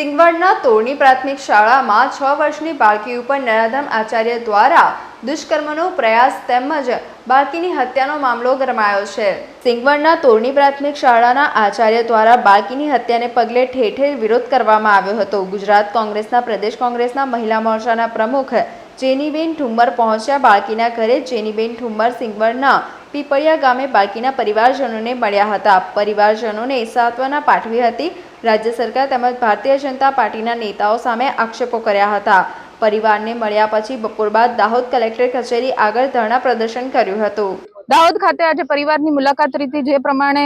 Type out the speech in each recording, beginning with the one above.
સિંગવડના તોરણી પ્રાથમિક શાળામાં છ વર્ષની બાળકી ઉપર નરાધમ આચાર્ય દ્વારા દુષ્કર્મનો પ્રયાસ તેમજ બાળકીની હત્યાનો મામલો ગરમાયો છે. સિંગવડના તોરણી પ્રાથમિક શાળાના આચાર્ય દ્વારા બાળકીની હત્યાને પગલે ઠેર વિરોધ કરવામાં આવ્યો હતો. ગુજરાત કોંગ્રેસના પ્રદેશ કોંગ્રેસના મહિલા મોરચાના પ્રમુખ જેનીબેન ઠુમ્મર પહોંચ્યા બાળકીના ઘરે. જેનીબેન ઠુમ્મર સિંગવડના પીપળિયા ગામે બાળકીના પરિવારજનોને મળ્યા હતા. પરિવારજનોને સાંત્વના પાઠવી હતી રાજ્ય સરકાર તેમજ ભારતીય જનતા પાર્ટીના નેતાઓ સામે આક્ષેપો કર્યા હતા. પરિવારને મળ્યા પછી બપોર બાદ દાહોદ કલેક્ટર કચેરી આગળ ધરણા પ્રદર્શન કર્યું હતું. દાહોદ ખાતે આજે પરિવારની મુલાકાત લીધી. જે પ્રમાણે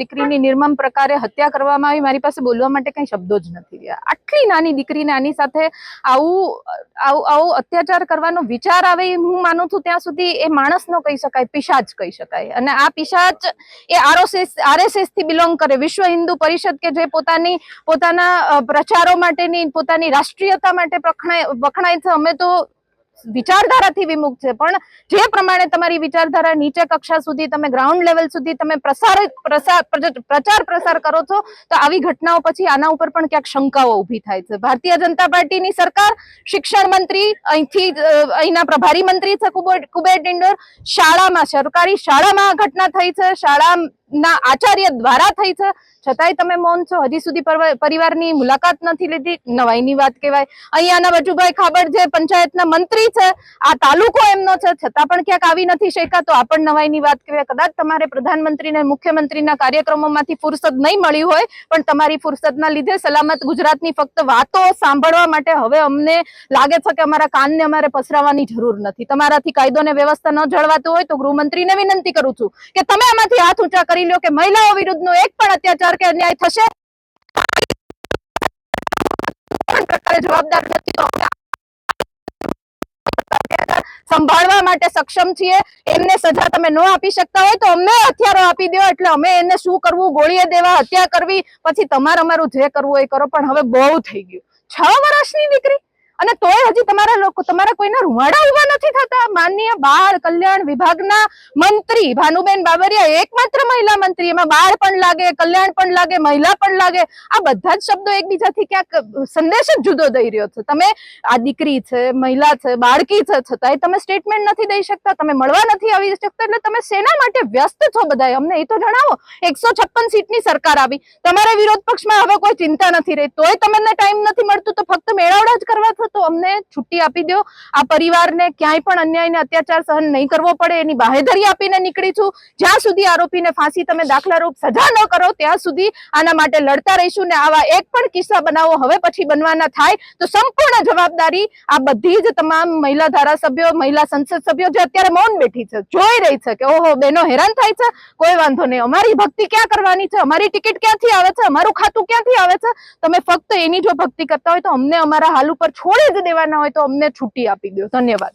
દીકરીની નિર્મમ પ્રકારે હત્યા કરવામાં આવી. મારી પાસે બોલવા માટે કઈ શબ્દો જ નથી રહ્યા. આટલી નાની દીકરીને આની સાથે આવું આવું આવું અત્યાચાર કરવાનો વિચાર આવે હું માનું છું, ત્યાં સુધી એ માણસ નો કહી શકાય, પિશાચ કહી શકાય. અને આ પિશાચ એ આરએસએસ આરએસએસથી બિલોંગ કરે. વિશ્વ હિન્દુ પરિષદ કે જે પોતાની, પોતાના પ્રચારો માટેની, પોતાની રાષ્ટ્રીયતા માટે વખણાય છે. અમે તો વિચારધારાથી વિમુખ છે. પણ જે પ્રમાણે તમારી વિચારધારા નીચે કક્ષા સુધી તમે ગ્રાઉન્ડ લેવલ સુધી તમે પ્રસાર પ્રચાર પ્રસાર કરો છો, તો આવી ઘટનાઓ પછી આના ઉપર પણ ક્યાંક શંકાઓ ઊભી થાય છે. ભારતીય જનતા પાર્ટીની સરકાર, શિક્ષણ મંત્રી, અહીંથી અહીંના પ્રભારી મંત્રી છે કુબેર ડિંડોર, શાળામાં, સરકારી શાળામાં ઘટના થઈ છે. શાળાના આચાર્ય દ્વારા થઈ છે. છતાંય તમે મૌન છો. હજી સુધી પરિવારની મુલાકાત નથી લીધી. નવાઈની વાત કહેવાય. અહીંયાના વજુભાઈ ખાબડ જે પંચાયતના મંત્રી છે, આ તાલુકો એમનો છે. છતાં પણ ક્યાંક આવી નથી શક્યા તો આ પણ નવાઈની વાત કહેવાય. કદાચ તમારે પ્રધાનમંત્રીને, મુખ્યમંત્રીના કાર્યક્રમોમાંથી ફુરસદ નહીં મળી હોય, પણ તમારી ફુરસદના લીધે સલામત ગુજરાતની ફક્ત વાતો સાંભળવા માટે હવે અમને લાગે છે કે અમારા કાનને અમારે પસરાવવાની જરૂર નથી. તમારાથી કાયદો ને વ્યવસ્થા ન જળવાતું હોય તો ગૃહમંત્રીને વિનંતી કરું છું કે તમે આમાંથી હાથ ઊંચા કરી લો કે મહિલાઓ વિરુદ્ધનો એક પણ અત્યાચાર કે અન્યાય થશે? જવાબદાર નથી સંભાળવા માટે સક્ષમ છીએ. એમને સજા તમે ન આપી શકતા હોય તો અમને હથિયારો આપી દો. એટલે અમે એને શું કરવું? ગોળીએ દેવા, હત્યા કરવી. પછી તમારે અમારું જે કરવું એ કરો. પણ હવે બહુ થઈ ગયું. છ વર્ષની દીકરી. અને તોય હજી તમારા લોકો, તમારા કોઈના રૂવાડા ઊભા માનનીય બાળ કલ્યાણ વિભાગના મંત્રી ભાનુબેન બાબરિયા એકમાત્ર મહિલા મંત્રી. એમાં બાળ પણ લાગે, કલ્યાણ પણ લાગે, મહિલા પણ લાગે. આ બધા જ શબ્દો એકબીજાથી ક્યાંક સંદેશ જ જુદો દઈ રહ્યો છે. તમે આ દીકરી છે, મહિલા છે, બાળકી છે, છતાંય તમે સ્ટેટમેન્ટ નથી દઈ શકતા, તમે મળવા નથી આવી શકતા, એટલે તમે શેના માટે વ્યસ્ત છો બધાય? અમને એ તો જણાવો. એકસો છપ્પન સીટની સરકાર આવી. તમારા વિરોધ પક્ષમાં હવે કોઈ ચિંતા નથી રહી. તોય તમને ટાઈમ નથી મળતું તો ફક્ત મેળાવડા જ કરવા છો તો અમને છુટ્ટી આપી દો આ પરિવારને ક્યાંય પણ અન્યાય ને અત્યાચાર સહન નહીં કરવો પડે, એની બાહેધરી આપીને નીકળી છું જ્યાં સુધી આરોપીને ફાંસી તમે દાખલારૂપ સજા ન કરો, ત્યાં સુધી આના માટે લડતા રહીશું ને આવા એક પણ કિસ્સા બનાવો હવે પછી બનવાના થાય, તો સંપૂર્ણ જવાબદારી આ બધી જ તમામ મહિલા ધારાસભ્યો, મહિલા સંસદ સભ્યો જે અત્યારે મૌન બેઠી છે, જોઈ રહી છે કે ઓહો, બેનો હેરાન થાય છે. કોઈ વાંધો નહીં. અમારી ભક્તિ ક્યાં કરવાની છે? અમારી ટિકિટ ક્યાંથી આવે છે? અમારું ખાતું ક્યાંથી આવે છે? તમે ફક્ત એની જો ભક્તિ કરતા હોય તો અમને અમારા હાલ ઉપર છોડી જ દેવાના હોય તો અમને છૂટી આપી દો. ધન્યવાદ.